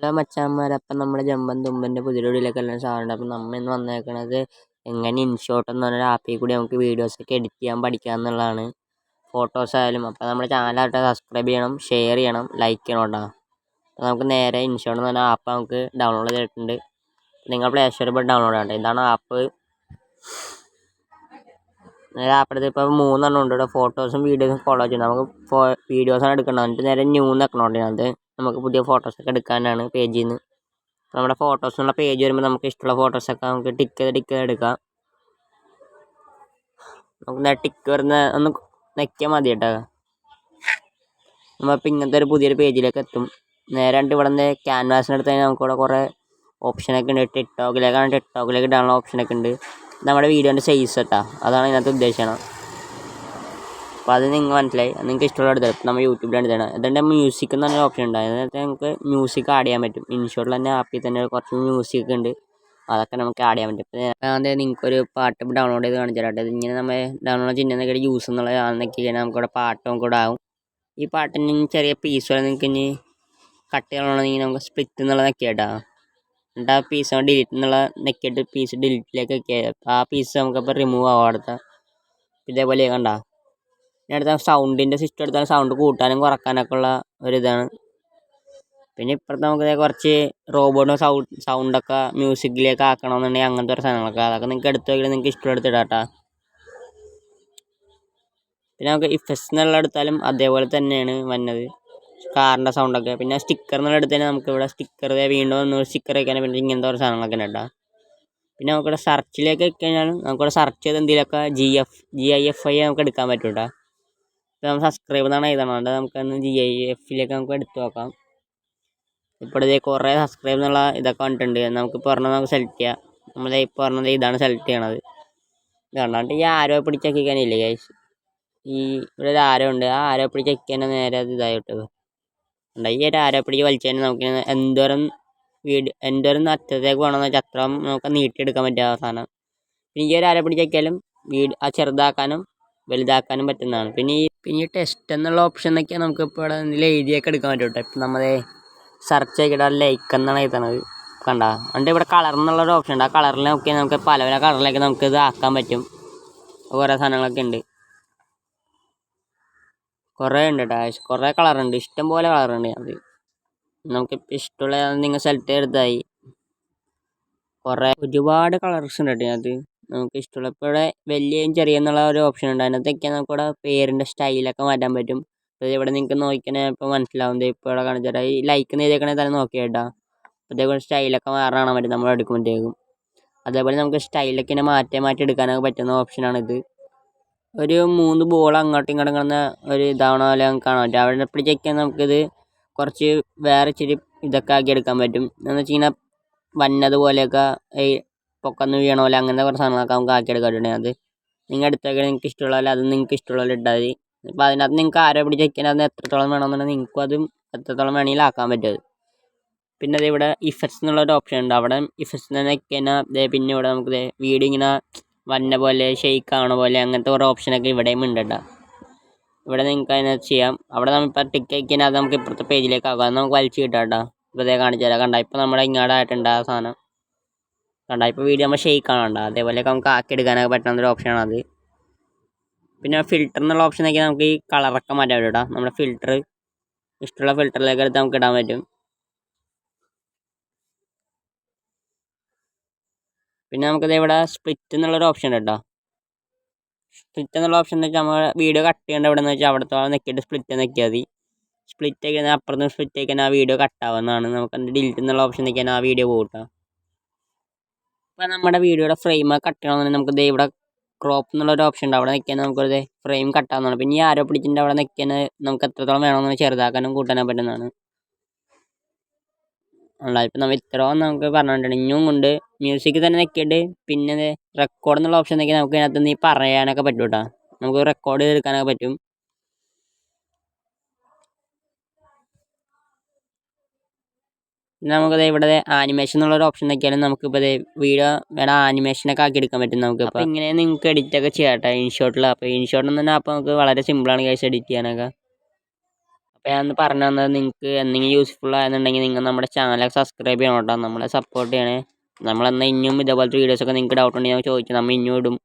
Hello മച്ചാന്മാരെ അപ്പം നമ്മുടെ ജമ്പൻ തുമ്പന്റെ പുതിയൊടിയിലേക്ക് എല്ലാം സാറുണ്ട് അപ്പം നമ്മൾ ഇന്ന് വന്നേക്കണത് എങ്ങനെ ഇൻഷോട്ട് എന്ന് പറഞ്ഞ ആപ്പിൽ കൂടി നമുക്ക് വീഡിയോസൊക്കെ എഡിറ്റ് ചെയ്യാൻ പഠിക്കുക എന്നുള്ളതാണ് ഫോട്ടോസ് ആയാലും അപ്പോൾ നമ്മുടെ ചാനലായിട്ട് സബ്സ്ക്രൈബ് ചെയ്യണം ഷെയർ ചെയ്യണം ലൈക്ക് ചെയ്യണം കേട്ടോ. അപ്പോൾ നമുക്ക് നേരെ ഇൻഷോട്ട് എന്ന് പറഞ്ഞ ആപ്പ് നമുക്ക് ഡൗൺലോഡ് ചെയ്തിട്ടുണ്ട്. നിങ്ങൾ പ്ലേ സ്റ്റോറിൽ പോയി ഡൗൺലോഡ് ചെയ്യണം ഇതാണ് ആപ്പ്. നേരെ ആപ്പിടത്ത് ഇപ്പോൾ മൂന്നെണ്ണം ഉണ്ട് ഇവിടെ ഫോട്ടോസും വീഡിയോസും ഫോളോ ചെയ്യണം. നമുക്ക് വീഡിയോസാണ് എടുക്കണം എന്നിട്ട് നേരെ ന്യൂ നിൽക്കണോണ്ട് അത് നമുക്ക് പുതിയ ഫോട്ടോസൊക്കെ എടുക്കാനാണ് പേജിൽ നിന്ന് നമ്മുടെ ഫോട്ടോസ് ഉള്ള പേജ് വരുമ്പോൾ നമുക്ക് ഇഷ്ടമുള്ള ഫോട്ടോസൊക്കെ നമുക്ക് ടിക്ക് ചെയ്ത് ടിക്ക് എടുക്കാം. നമുക്ക് ടിക്ക് വരുന്ന ഒന്ന് നെക്കിയാൽ മതി കേട്ടോ. നമ്മളിപ്പോൾ ഇങ്ങനത്തെ ഒരു പുതിയൊരു പേജിലേക്ക് എത്തും. നേരെ കണ്ട് ഇവിടെ നിന്ന് ക്യാൻവാസിനടുത്ത് നമുക്കിവിടെ കുറേ ഓപ്ഷനൊക്കെ ഉണ്ട്. ടിക്ടോക്കിലേക്കാണ് ടിക്ടോക്കിലേക്ക് ഇടാനുള്ള ഓപ്ഷനൊക്കെ ഉണ്ട്. നമ്മുടെ വീഡിയോന്റെ സൈസ് കേട്ടോ. അതാണ് ഇതിനകത്ത് ഉദ്ദേശിക്കണം അപ്പോൾ അത് നിങ്ങൾ മനസ്സിലായി. നിങ്ങൾക്ക് ഇഷ്ടമുള്ള എടുത്തത് ഇപ്പം നമ്മൾ യൂട്യൂബിലാണ് തരണം അതുകൊണ്ട് മ്യൂസിക് എന്ന് പറഞ്ഞ ഓപ്ഷൻ ഉണ്ട്. അതായത് നമുക്ക് മ്യൂസിക് ആഡ് ചെയ്യാൻ പറ്റും. ഇൻഷോട്ടിൽ തന്നെ ആപ്പിൽ തന്നെ കുറച്ച് മ്യൂസിക് ഉണ്ട്. അതൊക്കെ നമുക്ക് ആഡ് ചെയ്യാൻ പറ്റും. അപ്പോൾ അതായത് നിങ്ങൾക്കൊരു പാട്ട് ഡൗൺലോഡ് ചെയ്ത് കാണിച്ചു തരാം അത് ഇങ്ങനെ നമ്മൾ ഡൗൺലോഡ് ചെയ്യുന്നതൊക്കെ യൂസ് എന്നുള്ള ആണെന്നൊക്കെ കഴിഞ്ഞാൽ നമുക്കിവിടെ പാട്ടും കൂടെ ആവും. ഈ പാട്ടിന് ചെറിയ പീസ് വരെ നിങ്ങൾക്ക് ഇനി കട്ട് ചെയ്യണമെന്നുണ്ടെങ്കിൽ നമുക്ക് സ്പ്ലിറ്റ് എന്നുള്ളത് നെക്കിയിട്ടാ എന്നിട്ട് ആ പീസ് ഡിലീറ്റ് എന്നുള്ള നെക്കിയിട്ട് പീസ് ഡിലീറ്റിലേക്ക് ഒക്കെ ആ പീസ് നമുക്കപ്പോൾ റിമൂവ് ആവും അടുത്ത ഇതേപോലെ കണ്ട? ഇനി അടുത്ത സൗണ്ടിന്റെ സിസ്റ്റം എടുത്താൽ സൗണ്ട് കൂട്ടാനും കുറക്കാനൊക്കെ ഉള്ള ഒരിതാണ്. പിന്നെ ഇപ്പുറത്ത് നമുക്ക് കുറച്ച് റോബോട്ട് സൗണ്ട് സൗണ്ടൊക്കെ മ്യൂസിക്കിലേക്ക് ആക്കണമെന്നുണ്ടെങ്കിൽ അങ്ങനത്തെ ഒരു സാധനങ്ങളൊക്കെ അതൊക്കെ നിങ്ങൾക്ക് എടുത്ത് നോക്കിയാൽ നിങ്ങൾക്ക് ഇഷ്ടം എടുത്തിടാട്ടാ പിന്നെ നമുക്ക് ഇഫസ് എന്നുള്ള എടുത്താലും അതേപോലെ തന്നെയാണ് വന്നത്. കാറിന്റെ സൗണ്ടൊക്കെ പിന്നെ സ്റ്റിക്കർ എന്നുള്ള എടുത്ത് തന്നെ നമുക്ക് ഇവിടെ സ്റ്റിക്കർ വീണ്ടും ഒന്ന് സ്റ്റിക്കർ വയ്ക്കാൻ പിന്നെ ഇങ്ങനത്തെ ഒരു സാധനങ്ങളൊക്കെ ഉണ്ടാ പിന്നെ നമുക്കിവിടെ സെർച്ചിലേക്ക് കഴിഞ്ഞാൽ നമുക്കിവിടെ സെർച്ച് ചെയ്ത് എന്തെങ്കിലുമൊക്കെ G F G I F I നമുക്ക് എടുക്കാൻ പറ്റും കേട്ടോ ഇപ്പോൾ നമ്മൾ സബ്സ്ക്രൈബ് എന്നാണ് എഴുതണം അതുകൊണ്ട് നമുക്കൊന്ന് ജി ഐ എഫിലേക്ക് നമുക്ക് എടുത്ത് നോക്കാം. ഇപ്പോൾ ഇതേ കുറേ സബ്സ്ക്രൈബ് എന്നുള്ള ഇതൊക്കെ കണ്ടിട്ടുണ്ട് നമുക്കിപ്പോൾ പറഞ്ഞാൽ നമുക്ക് സെലക്ട് ചെയ്യാം. നമ്മൾ ഇപ്പോൾ പറഞ്ഞത് ഇതാണ് സെലക്ട് ചെയ്യണത്. കണ്ടാണ്ട് ഈ ആരോ പിടിച്ചൊക്കിക്കാനില്ലേ ഗൈസ് ഈ ഇവിടെ ഒരു ആരോ ഉണ്ട്. ആ ആരോ പിടിച്ചൊക്കെ നേരെ അത് ഇതായിട്ട് ഉണ്ട് ഈ ഒരു ആരോ പിടിച്ച് വലിച്ചു നമുക്ക് എന്തോരം വീട് എന്തോരം അറ്റത്തേക്ക് വേണമെന്ന് വെച്ചാൽ അത്ര നമുക്ക് നീട്ടിയെടുക്കാൻ പറ്റിയ അവസാനം പിന്നെ ഈ ഒരു ആരോ പിടിച്ചൊക്കെയാലും വീട് ആ ചെറുതാക്കാനും വലുതാക്കാനും പറ്റുന്നതാണ്. പിന്നെ ഈ പിന്നെ ടെസ്റ്റ് എന്നുള്ള ഓപ്ഷൻ എന്നൊക്കെ നമുക്ക് ഇപ്പോൾ ഇവിടെ ഇതിൽ എഴുതിയൊക്കെ എടുക്കാൻ പറ്റും ഇപ്പം നമ്മളെ സെർച്ച് ചെയ്തിട്ട് ലൈക്ക് എന്നാണ് എഴുതണത്. കണ്ട? അതുകൊണ്ട് ഇവിടെ കളർ എന്നുള്ളൊരു ഓപ്ഷൻ ഉണ്ട്. ആ കളറിൽ നോക്കിയാൽ നമുക്ക് പല പല കളറിലേക്ക് നമുക്ക് ഇത് ആക്കാൻ പറ്റും. കുറേ സാധനങ്ങളൊക്കെ ഉണ്ട്. കുറേ ഉണ്ട് കേട്ടോ കുറേ കളറുണ്ട് ഇഷ്ടം പോലെ കളറുണ്ട് അത്. നമുക്ക് ഇഷ്ടമുള്ള നിങ്ങൾ സെലക്ട് ചെയ്തായി കുറേ ഒരുപാട് കളർസ് ഉണ്ട് കേട്ടോ അത് നമുക്ക് ഇഷ്ടമുള്ള ഇപ്പോൾ ഇവിടെ വലിയയും ചെറിയ എന്നുള്ള ഒരു ഓപ്ഷൻ ഉണ്ട്. അതിനകത്തൊക്കെ നമുക്കിവിടെ പേരിന്റെ സ്റ്റൈലൊക്കെ മാറ്റാൻ പറ്റും. അപ്പോൾ ഇവിടെ നിങ്ങൾക്ക് നോക്കിയാൽ ഇപ്പോൾ മനസ്സിലാവും. ഇപ്പോൾ ഇവിടെ കാണിച്ചു തരാം. ഈ ലൈക്ക് ചെയ്തേക്കണേ തന്നെ നോക്കിയാൽ കേട്ടോ. അതേപോലെ സ്റ്റൈലൊക്കെ മാറാൻ പറ്റും. നമ്മൾ എടുക്കുമ്പോഴത്തേക്കും. അതേപോലെ നമുക്ക് സ്റ്റൈലൊക്കെ ഇങ്ങനെ മാറ്റി മാറ്റി എടുക്കാനൊക്കെ പറ്റുന്ന ഓപ്ഷനാണിത് ഒരു മൂന്ന് ബോൾ അങ്ങോട്ടും ഇങ്ങോട്ടും കിടന്ന ഒരു ഇതാവണ പോലെ നമുക്ക് കാണാൻ പറ്റും. അവിടെ പിടിച്ചൊക്കെ നമുക്കിത് കുറച്ച് വേറെ ഇച്ചിരി ഇതൊക്കെ ആക്കി എടുക്കാൻ പറ്റും. എന്ന് വെച്ച് കഴിഞ്ഞാൽ വന്നത് ഈ പൊക്കന്ന് വീണ അങ്ങനത്തെ കുറച്ച് സാധനങ്ങളൊക്കെ നമുക്ക് ആക്കിയെടുക്കാൻ പറ്റുന്നത് അത് നിങ്ങൾ എടുത്തൊക്കെ നിങ്ങൾക്ക് ഇഷ്ടമുള്ള പോലെ അത് നിങ്ങൾക്ക് ഇഷ്ടമുള്ള പോലെ ഇട്ടാൽ മതി. ഇപ്പം അതിനകത്ത് നിങ്ങൾക്ക് ആരോ പിടിച്ച് വെക്കാൻ അത് എത്രത്തോളം വേണമെന്നുണ്ടെങ്കിൽ നിങ്ങൾക്കും അതും എത്രത്തോളം വേണമെങ്കിലും ആക്കാൻ പറ്റും പിന്നെ അത് ഇവിടെ ഇഫക്ട്സ് എന്നുള്ളൊരു ഓപ്ഷൻ ഉണ്ട്. അവിടെ ഇഫക്ട്സ് തന്നെ പിന്നെ ഇവിടെ നമുക്ക് വീഡിയോ ഇങ്ങനെ വന്ന പോലെ ഷെയ്ക്ക് ആവണ പോലെ അങ്ങനത്തെ കുറേ ഓപ്ഷനൊക്കെ ഇവിടെയും ഉണ്ട് കേട്ടോ. ഇവിടെ നിങ്ങൾക്ക് അതിനകത്ത് ചെയ്യാം. അവിടെ നമ്മളിപ്പോൾ ടിക്ക് അയക്കാൻ അത് നമുക്ക് ഇപ്പുറത്തെ പേജിലേക്ക് അത് നമുക്ക് വലിച്ച് കിട്ടാം കേട്ടോ. ഇപ്പോൾ ഇതേ കാണിച്ചു തരാം. കണ്ട? ഇപ്പോൾ നമ്മുടെ ഇങ്ങോട്ടായിട്ടുണ്ട് ആ സാധനം. കണ്ട ഇപ്പോൾ വീഡിയോ നമ്മൾ ഷെയ്ക്ക് ആണണ്ട അതേപോലെയൊക്കെ നമുക്ക് ആക്കി എടുക്കാനൊക്കെ പറ്റുന്ന ഒരു ഓപ്ഷനാണ് അത്. പിന്നെ ഫിൽറ്റർ എന്നുള്ള ഓപ്ഷൻ നോക്കിയാൽ നമുക്ക് ഈ കളറൊക്കെ മാറ്റാൻ പറ്റും കേട്ടോ നമ്മുടെ ഫിൽറ്റർ ഇഷ്ടമുള്ള ഫിൽറ്ററിലേക്ക് എടുത്ത് നമുക്ക് ഇടാൻ പറ്റും. പിന്നെ നമുക്കിത് ഇവിടെ സ്പ്ലിറ്റ് എന്നുള്ളൊരു ഓപ്ഷൻ ഉണ്ട് കേട്ടോ സ്പ്ലിറ്റ് എന്നുള്ള ഓപ്ഷൻ എന്ന് വെച്ചാൽ നമ്മൾ വീഡിയോ കട്ട് ചെയ്യേണ്ട എവിടെ എന്ന് വെച്ചാൽ അവിടുത്തെ നെക്കിയിട്ട് സ്പ്ലിറ്റ് നെക്കിയാൽ മതി. സ്പ്ലിറ്റ് ആക്കി അപ്പുറത്ത് സ്പ്ലിറ്റ് ആക്കിയാൽ ആ വീഡിയോ കട്ടാവുന്നതാണ് നമുക്ക് ഡിലീറ്റ് എന്നുള്ള ഓപ്ഷൻ നിൽക്കാൻ ആ വീഡിയോ പോകും ഇപ്പോൾ നമ്മുടെ വീഡിയോയുടെ ഫ്രെയിം കട്ട് ചെയ്യണമെന്നുണ്ടെങ്കിൽ നമുക്ക് ദേ ഇവിടെ ക്രോപ്പ് എന്നുള്ളൊരു ഓപ്ഷൻ ഉണ്ട്. അവിടെ നിൽക്കാൻ നമുക്കൊരു ഫ്രെയിം കട്ടാവുന്നതാണ്. പിന്നെ ഈ ആരോ പിടിച്ചിട്ട് അവിടെ നിൽക്കാൻ നമുക്ക് എത്രത്തോളം വേണമെന്ന് ചെറുതാക്കാനും കൂട്ടാനും പറ്റുന്നതാണ്. ഉള്ള ഇപ്പം നമ്മൾ ഇത്രയും നമുക്ക് പറഞ്ഞിട്ടുണ്ട്. ഇനിയും കൊണ്ട് മ്യൂസിക് തന്നെ നിൽക്കിയിട്ട് പിന്നെ റെക്കോർഡ് എന്നുള്ള ഓപ്ഷൻ നിൽക്കി നമുക്ക് അതിനകത്ത് നീ പറയാനൊക്കെ പറ്റും കേട്ടോ നമുക്ക് റെക്കോർഡ് ചെയ്തെടുക്കാനൊക്കെ പറ്റും. നമുക്കത് ഇവിടെ ആനിമേഷൻ എന്നുള്ള ഒരു ഓപ്ഷൻ നോക്കിയാലും നമുക്കിപ്പോൾ വീഡിയോ വേണം ആനിമേഷനൊക്കെ ആക്കി എടുക്കാൻ പറ്റും നമുക്ക് അപ്പോൾ ഇങ്ങനെ നിങ്ങൾക്ക് എഡിറ്റ് ഒക്കെ ചെയ്യാം കേട്ടോ ഇൻഷോട്ടിൽ അപ്പോൾ ഇൻഷോട്ടിൽ തന്നെ അപ്പോൾ നമുക്ക് വളരെ സിമ്പിളാണ് കേസ് എഡിറ്റ് ചെയ്യാനൊക്കെ. അപ്പോൾ ഞാൻ പറഞ്ഞു തന്നത് നിങ്ങൾക്ക് എന്തെങ്കിലും യൂസ്ഫുൾ ആയെന്നുണ്ടെങ്കിൽ നിങ്ങൾ നമ്മുടെ ചാനലൊക്കെ സബ്സ്ക്രൈബ് ചെയ്യണം കേട്ടോ. നമ്മളെ സപ്പോർട്ട് ചെയ്യണേ. നമ്മളെന്നാൽ ഇനിയും ഇതേപോലത്തെ വീഡിയോസൊക്കെ നിങ്ങൾക്ക് ഡൗട്ട് ഉണ്ടെങ്കിൽ ചോദിച്ചാൽ നമ്മൾ ഇനിയും ഇടും.